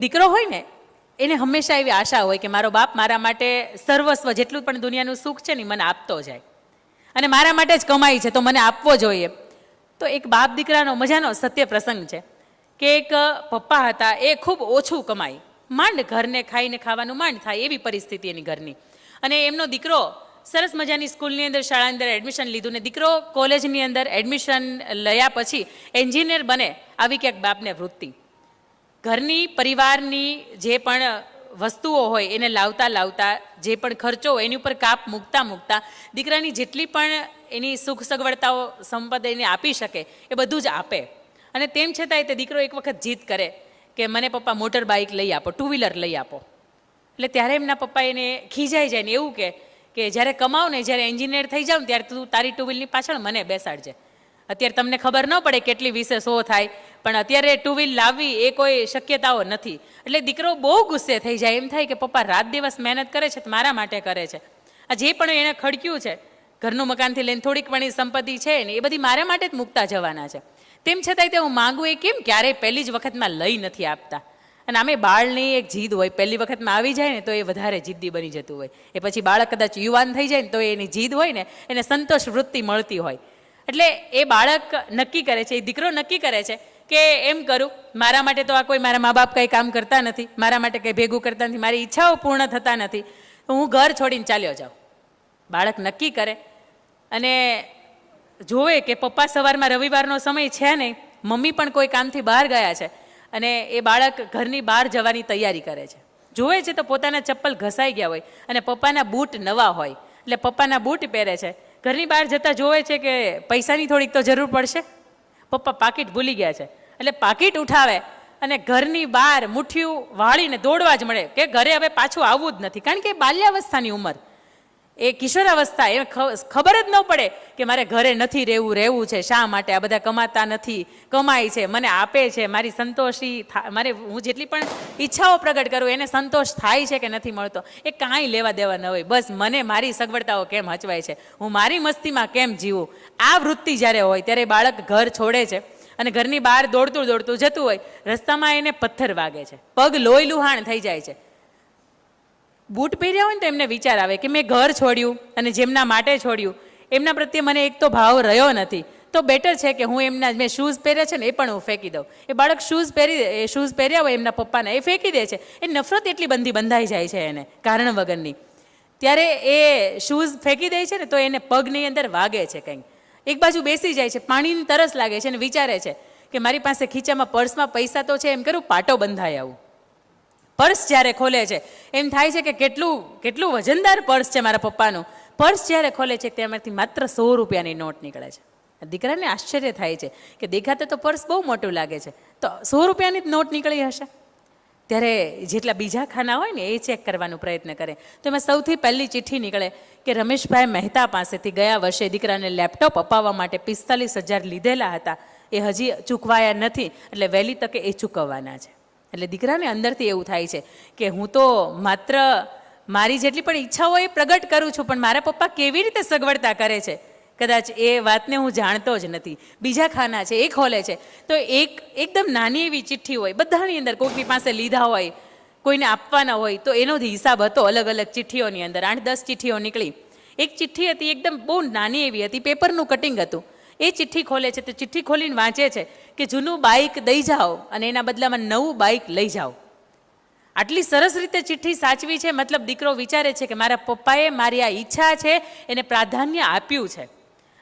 દીકરો હોય ને, એને હંમેશા એવી આશા હોય કે મારો બાપ મારા માટે સર્વસ્વ જેટલું પણ દુનિયાનું સુખ છે ને મને આપતો જાય. અને મારા માટે જ કમાઈ છે તો મને આપવો જોઈએ. તો એક બાપ દીકરાનો મજાનો સત્ય પ્રસંગ છે કે એક પપ્પા હતા, એ ખૂબ ઓછું કમાઈ. માંડ ઘરને ખાઈને ખાવાનું માંડ થાય એવી પરિસ્થિતિ એની ઘરની. અને એમનો દીકરો સરસ મજાની સ્કૂલની અંદર, શાળાની અંદર એડમિશન લીધું ને દીકરો કોલેજની અંદર એડમિશન લયા પછી એન્જિનિયર બને આવી ક્યાંક બાપને વૃત્તિ. ઘરની પરિવારની જે પણ વસ્તુઓ હોય એને લાવતા લાવતા, જે પણ ખર્ચો હોય એની ઉપર કાપ મૂકતા મૂકતા, દીકરાની જેટલી પણ એની સુખ સગવડતાઓ સંપદ એને આપી શકે એ બધું જ આપે. અને તેમ છતાંય તે દીકરો એક વખત જીત કરે કે મને પપ્પા મોટર બાઇક લઈ આપો ટુ વ્હીલર લઈ આપો. એટલે ત્યારે એમના પપ્પા એને ખીજાઈ જાય ને એવું કે જ્યારે કમાવ ને જ્યારે એન્જિનિયર થઈ જાવ ત્યારે તું તારી ટુ વ્હીલની પાછળ મને બેસાડજે. અત્યારે તમને ખબર ન પડે કેટલી વિશે શો થાય, પણ અત્યારે ટુ વ્હીલ લાવવી એ કોઈ શક્યતાઓ નથી. એટલે દીકરો બહુ ગુસ્સે થઈ જાય. એમ થાય કે પપ્પા રાત દિવસ મહેનત કરે છે, તો મારા માટે કરે છે. આ જે પણ એણે ખડક્યું છે, ઘરનું મકાનથી લઈને થોડીક પણ સંપત્તિ છે ને, એ બધી મારા માટે જ મૂકતા જવાના છે. તેમ છતાંય તે હું માગું એ કેમ ક્યારેય પહેલી જ વખતમાં લઈ નથી આપતા. અને આમે બાળની એક જીદ હોય, પહેલી વખતમાં આવી જાય ને, તો એ વધારે જીદ્દી બની જતું હોય. એ પછી બાળક કદાચ યુવાન થઈ જાય ને, તો એની જીદ હોય ને, એને સંતોષ વૃત્તિ મળતી હોય. એટલે એ બાળક નક્કી કરે છે, એ દીકરો નક્કી કરે છે કે એમ કરું, મારા માટે તો આ કોઈ મારા મા બાપ કંઈ કામ કરતા નથી, મારા માટે કંઈ ભેગું કરતા નથી, મારી ઈચ્છાઓ પૂર્ણ થતા નથી હું ઘર છોડીને ચાલ્યો જાઉં. બાળક નક્કી કરે અને જોવે કે પપ્પા સવારમાં રવિવારનો સમય છે નહીં, મમ્મી પણ કોઈ કામથી બહાર ગયા છે અને એ બાળક ઘરની બહાર જવાની તૈયારી કરે છે. જોવે છે તો પોતાના ચપ્પલ ઘસાઈ ગયા હોય અને પપ્પાના બૂટ નવા હોય, એટલે પપ્પાના બૂટ પહેરે છે. ઘરની બહાર જતાં જોવે છે કે પૈસાની થોડીક તો જરૂર પડશે? પપ્પા પાકીટ ભૂલી ગયા છે. એટલે પાકીટ ઉઠાવે અને ઘરની બહાર મુઠ્ઠીયું વાળીને દોડવા જ મળે કે ઘરે હવે પાછું આવવું જ નથી. કારણ કે બાલ્યાવસ્થાની ઉંમર એ કિશોરાવસ્થા, એ ખબર જ ન પડે કે મારે ઘરે નથી રહેવું રહેવું છે, શા માટે આ બધા કમાતા નથી, કમાય છે, મને આપે છે, મારી સંતોષી મારે હું જેટલી પણ ઈચ્છાઓ પ્રગટ કરું, એને સંતોષ થાય છે કે નથી મળતો, એ કાંઈ લેવા દેવા ન હોય, બસ મને મારી સગવડતાઓ કેમ હચવાય છે? હું મારી મસ્તીમાં કેમ જીવું? આ વૃત્તિ જ્યારે હોય, ત્યારે બાળક ઘર છોડે છે અને ઘરની બહાર દોડતું દોડતું જતું હોય, રસ્તામાં એને પથ્થર વાગે છે, પગ લોહી લુહાણ થઈ જાય છે બૂટ પહેર્યા હોય ને તો એમને વિચાર આવે કે મેં ઘર છોડ્યું અને જેમના માટે છોડ્યું. એમના પ્રત્યે મને એક તો ભાવ રહ્યો નથી. તો બેટર છે કે હું એમના મેં શૂઝ પહેર્યા છે ને એ પણ હું ફેંકી દઉં. એ બાળક શૂઝ પહેરી એ શૂઝ પહેર્યા હોય એમના પપ્પાના, એ ફેંકી દે છે. એ નફરત એટલી બંધી બંધાઈ જાય છે એને, કારણ વગરની. ત્યારે એ શૂઝ ફેંકી દે છે ને તો એને પગની અંદર વાગે છે કંઈક. એક બાજુ બેસી જાય છે, પાણીની તરસ લાગે છે અને વિચારે છે કે મારી પાસે ખીચામાં, પર્સમાં પૈસા તો છે એમ કરું, પાટો બંધાય આવું. પર્સ જ્યારે ખોલે છે, એમ થાય છે કે કેટલું કેટલું વજનદાર પર્સ છે મારા પપ્પાનું. પર્સ જ્યારે ખોલે છે, તેમાંથી માત્ર સો રૂપિયાની નોટ નીકળે છે. દીકરાને આશ્ચર્ય થાય છે કે દેખાતે તો પર્સ બહુ મોટું લાગે છે. તો સો રૂપિયાની જ નોટ નીકળી હશે? ત્યારે જેટલા બીજા ખાના હોય ને, એ ચેક કરવાનો પ્રયત્ન કરે. તો એમાં સૌથી પહેલી ચિઠ્ઠી નીકળે કે રમેશભાઈ મહેતા પાસેથી ગયા વર્ષે દીકરાને લેપટોપ અપાવવા માટે પિસ્તાલીસ હજાર લીધેલા હતા. એ હજી ચૂકવાયા નથી, એટલે વહેલી તકે એ ચૂકવવાના છે. એટલે દીકરાને અંદરથી એવું થાય છે કે હું તો માત્ર મારી જેટલી પણ ઈચ્છાઓ એ પ્રગટ કરું છું, પણ મારા પપ્પા કેવી રીતે સગવડતા કરે છે? કદાચ એ વાતને હું જાણતો જ નથી. બીજા ખાના છે, એ ખોલે છે. તો એક, એકદમ નાની એવી ચિઠ્ઠી હોય, બધાની અંદર કોઈકની પાસે લીધા હોય, કોઈને આપવાના હોય, તો એનો જ હિસાબ હતો અલગ અલગ ચિઠ્ઠીઓની અંદર. આઠ, દસ ચિઠ્ઠીઓ નીકળી. એક ચિઠ્ઠી હતી, એકદમ બહુ નાની એવી હતી, પેપરનું કટિંગ હતું. એ ચિઠ્ઠી ખોલે છે તો ચિઠ્ઠી ખોલીને વાંચે છે કે જૂનું બાઇક દઈ જાઓ અને એના બદલામાં નવું બાઇક લઈ જાઓ. આટલી સરસ રીતે ચિઠ્ઠી સાચવી છે, મતલબ દીકરો વિચારે છે કે મારા પપ્પાએ મારી આ ઈચ્છા છે, એને પ્રાધાન્ય આપ્યું છે.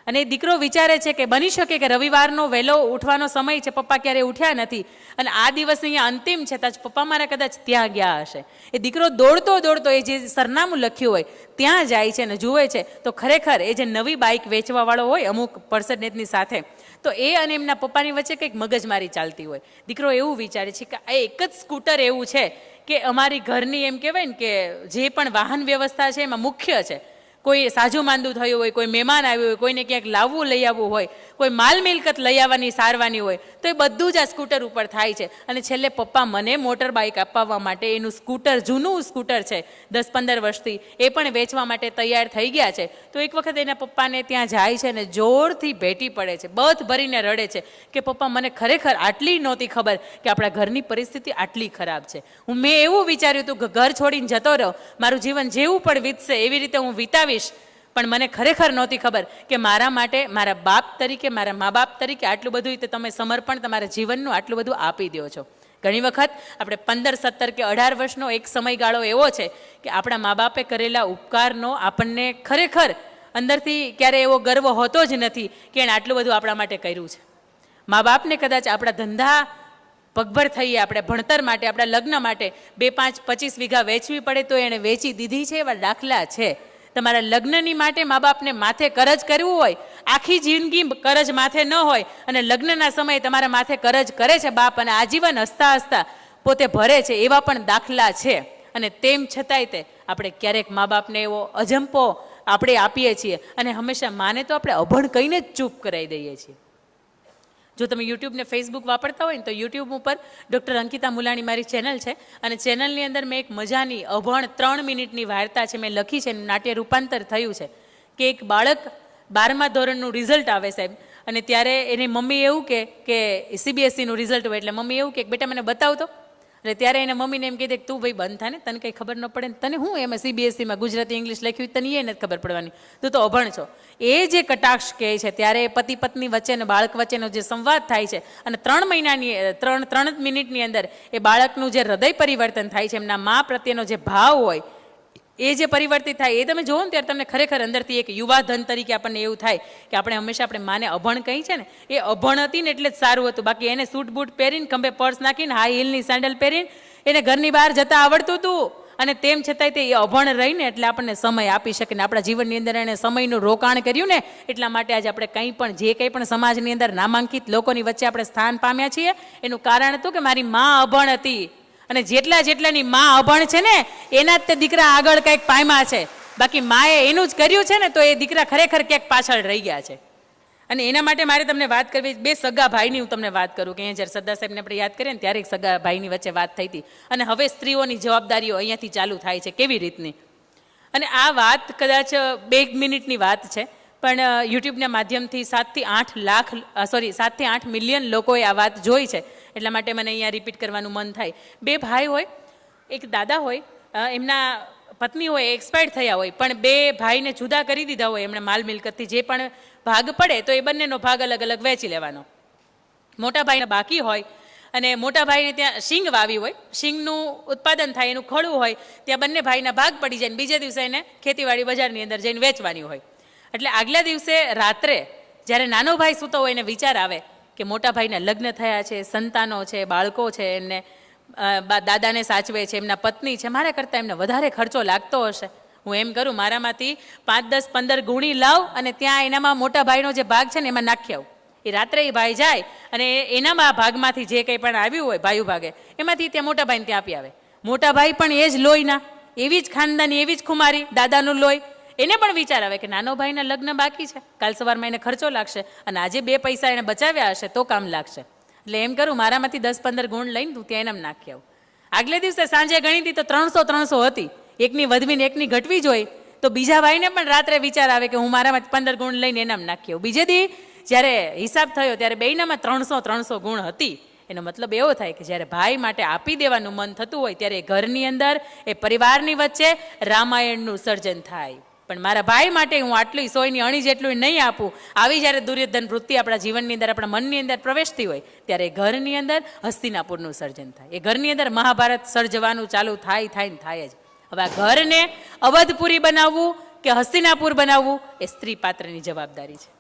અને દીકરો વિચારે છે કે બની શકે કે રવિવારનો વહેલો ઉઠવાનો સમય છે, પપ્પા ક્યારે ઉઠ્યા નથી. અને આ દિવસ અહીંયા અંતિમ છે, તાજ પપ્પા મારા કદાચ ત્યાં ગયા હશે. એ દીકરો દોડતો દોડતો એ જે સરનામું લખ્યું હોય, ત્યાં જાય છે અને જુએ છે. તો ખરેખર એ જે નવી બાઇક વેચવાવાળો હોય, અમુક પર્સન્ટેજની સાથે, તો એ અને એમના પપ્પાની વચ્ચે કંઈક મગજમારી ચાલતી હોય. દીકરો એવું વિચારે છે કે આ એક જ સ્કૂટર એવું છે કે અમારી ઘરની એમ કહેવાય ને કે જે પણ વાહન વ્યવસ્થા છે, એમાં મુખ્ય છે. કોઈ સાજુ માંદું થયું હોય, કોઈ મહેમાન આવ્યું હોય, કોઈને ક્યાંક લાવવું, લઈ આવવું હોય, કોઈ માલ મિલકત લઈ આવવાની, સારવાની હોય, તો એ બધું જ આ સ્કૂટર ઉપર થાય છે. અને છેલ્લે પપ્પા મને મોટર બાઇક અપાવવા માટે એનું સ્કૂટર, જૂનું સ્કૂટર છે, દસ પંદર વર્ષથી, એ પણ વેચવા માટે તૈયાર થઈ ગયા છે. તો એક વખત એના પપ્પાને ત્યાં જાય છે અને જોરથી ભેટી પડે છે, બધ ભરીને રડે છે કે, પપ્પા, મને ખરેખર આટલી નહોતી ખબર કે આપણા ઘરની પરિસ્થિતિ આટલી ખરાબ છે. હું મેં એવું વિચાર્યું હતું કે, ઘર છોડીને જતો રહો, મારું જીવન જેવું પણ વીતશે, એવી રીતે હું વિતાવીશ પણ મને ખરેખર નહોતી ખબર કે મારા માટે, મારા બાપ તરીકે, મારા મા બાપ તરીકે આટલું બધું તે તમે સમર્પણ તમારા જીવનનું આટલું બધું આપી દો છો. ઘણી વખત આપણે પંદર, સત્તર કે અઢાર વર્ષનો એક સમયગાળો એવો છે કે આપણા મા બાપે કરેલા ઉપકારનો આપણને ખરેખર અંદરથી ક્યારે એવો ગર્વ હોતો જ નથી કે એણે આટલું બધું આપણા માટે કર્યું છે. મા બાપને કદાચ આપણા ધંધા પગભર થઈએ, આપણે ભણતર માટે, આપણા લગ્ન માટે બે પાંચ, પચીસ વીઘા વેચવી પડે તો એણે વેચી દીધી છે એવા દાખલા છે. તમારા લગ્નની માટે મા બાપને માથે કરજ કરવું હોય, આખી જિંદગી કરજ માથે ન હોય અને લગ્નના સમયે તમારા માથે કરજ કરે છે બાપ અને આજીવન હસતા હસતા પોતે ભરે છે એવા પણ દાખલા છે. અને તેમ છતાંય તે આપણે ક્યારેક મા બાપને એવો અજંપો આપણે આપીએ છીએ અને હંમેશા માને તો આપણે અભણ કહીને જ ચૂપ કરાવી દઈએ છીએ. જો તમે યુટ્યુબ ને ફેસબુક વાપરતા હોય ને તો યુટ્યુબ ઉપર ડૉક્ટર અંકિતા મુલાણી મારી ચેનલ છે. અને ચેનલની અંદર મેં એક મજાની અભણ ત્રણ મિનિટની વાર્તા છે મેં લખી છે એનું નાટ્ય રૂપાંતર થયું છે. કે એક બાળક બારમા ધોરણનું રિઝલ્ટ આવે સાહેબ. અને ત્યારે એની મમ્મી એવું કે કે સીબીએસસીનું રિઝલ્ટ હોય એટલે મમ્મી એવું કે, બેટા, મને બતાવતો. એટલે ત્યારે એને મમ્મીને એમ કીધે કે તું ભાઈ બંધ થાય ને તને કંઈ ખબર ન પડે ને, તને હું એમાં સીબીએસસીમાં ગુજરાતી ઇંગ્લિશ લખ્યું તને એ નથી ખબર પડવાની. તું તો અભણ છો. એ જે કટાક્ષ કહે છે, ત્યારે પતિ પત્ની વચ્ચે અને બાળક વચ્ચેનો જે સંવાદ થાય છે, અને ત્રણ મહિનાની ત્રણ ત્રણ મિનિટની અંદર એ બાળકનું જે હૃદય પરિવર્તન થાય છે, એમના મા પ્રત્યેનો જે ભાવ હોય એ જે પરિવર્તિત થાય, એ તમે જોવો ને ત્યારે તમને ખરેખર અંદરથી એક યુવા ધન તરીકે આપણને એવું થાય કે આપણે હંમેશા આપણે માને અભણ કહી છે ને, એ અભણ હતી ને એટલે જ સારું હતું. બાકી એને સૂટ બૂટ પહેરીને, ખંભે પર્સ નાખીને હાઈ હિલની સેન્ડલ પહેરીને, એને ઘરની બહાર જતા આવડતું હતું અને તેમ છતાંય તે એ અભણ રહીને એટલે આપણને સમય આપી શકે ને, આપણા જીવનની અંદર એણે સમયનું રોકાણ કર્યું ને, એટલા માટે આજે આપણે કંઈ પણ, જે કંઈ પણ સમાજની અંદર નામાંકિત લોકોની વચ્ચે આપણે સ્થાન પામ્યા છીએ, એનું કારણ હતું કે મારી મા અભણ હતી. અને જેટલા જેટલાની માં અભણ છે ને, એના જ તે દીકરા આગળ કંઈક પામ્યા છે. બાકી માએ એનું જ કર્યું છે ને, તો એ દીકરા ખરેખર ક્યાંક પાછળ રહી ગયા છે. અને એના માટે મારે તમને વાત કરવી બે સગા ભાઈની હું તમને વાત કરું કે અહીંયા જ્યારે સરદાર સાહેબને આપણે યાદ કરીએ ને, ત્યારે સગા ભાઈની વચ્ચે વાત થઈ હતી. અને હવે સ્ત્રીઓની જવાબદારીઓ અહીંયાથી ચાલુ થાય છે કેવી રીતની? અને આ વાત કદાચ બે મિનિટની વાત છે, પણ યુટ્યુબના માધ્યમથી સાતથી આઠ લાખ સોરી, સાતથી આઠ મિલિયન લોકોએ આ વાત જોઈ છે. એટલા માટે મને અહીંયા રિપીટ કરવાનું મન થાય. બે ભાઈ હોય, એક દાદા હોય એમના પત્ની હોય એક્સપાયર્ડ થયા હોય, પણ બે ભાઈને જુદા કરી દીધા હોય એમણે માલ મિલકતથી. જે પણ ભાગ પડે તો એ બંનેનો ભાગ અલગ અલગ વહેંચી લેવાનો. મોટા ભાઈને બાકી હોય અને મોટા ભાઈને ત્યાં શીંગ વાવી હોય, શીંગનું ઉત્પાદન થાય, એનું ખડું હોય, ત્યાં બંને ભાઈના ભાગ પડી જાય બીજે દિવસે એને ખેતીવાડી બજારની અંદર જઈને વેચવાની હોય. એટલે આગલા દિવસે રાત્રે જ્યારે નાનો ભાઈ સૂતો હોય એને વિચાર આવે કે મોટા ભાઈના લગ્ન થયા છે, સંતાનો છે, બાળકો છે, એમને દાદાને સાચવે છે, એમના પત્ની છે, મારા કરતાં એમને વધારે ખર્ચો લાગતો હશે. હું એમ કરું, મારામાંથી પાંચ, દસ, પંદર ગુણી લાવ અને ત્યાં એનામાં મોટા ભાઈનો જે ભાગ છે ને એમાં નાખી આવું. એ રાત્રે એ ભાઈ જાય અને એનામાં ભાગમાંથી જે કંઈ પણ આવ્યું હોય ભાઈ ભાગે એમાંથી ત્યાં મોટા ભાઈને ત્યાં આપી આવે. મોટા ભાઈ પણ એ જ લોહીના, એવી જ ખાનદાની, એવી જ ખુમારી, દાદાનું લોહી એને પણ વિચાર આવે કે નાનો ભાઈના લગ્ન બાકી છે. કાલ સવારમાં એને ખર્ચો લાગશે અને આજે બે પૈસા એને બચાવ્યા હશે તો કામ લાગશે. એટલે એમ કરું, મારામાંથી દસ પંદર ગુણ લઈને તું ત્યાં એનામ નાખી આવું. આગલે દિવસે સાંજે ગણી હતી તો ત્રણસો ત્રણસો હતી. એકની વધવીને એકની ઘટવી જોઈ તો બીજા ભાઈને પણ રાત્રે વિચાર આવે કે હું મારામાંથી પંદર ગુણ લઈને એનામ નાખી આવું. બીજે દી જ્યારે હિસાબ થયો ત્યારે બેયનામાં ત્રણસો ત્રણસો ગુણ હતી. એનો મતલબ એવો થાય કે જ્યારે ભાઈ માટે આપી દેવાનું મન થતું હોય ત્યારે ઘરની અંદર એ પરિવારની વચ્ચે રામાયણનું સર્જન થાય. પણ મારા ભાઈ માટે હું આટલી સોયની અણી જેટલું નહીં આપું. આવી જ્યારે દુર્યોધન વૃત્તિ આપણા જીવનની અંદર, આપણા મનની અંદર પ્રવેશતી હોય, ત્યારે ઘરની અંદર હસ્તિનાપુરનું સર્જન થાય. એ ઘરની અંદર મહાભારત સર્જવાનું ચાલુ થાય થાય ને થાય જ. હવે આ ઘરને અવધપુરી બનાવવું કે હસ્તિનાપુર બનાવવું, એ સ્ત્રી પાત્રની જવાબદારી છે.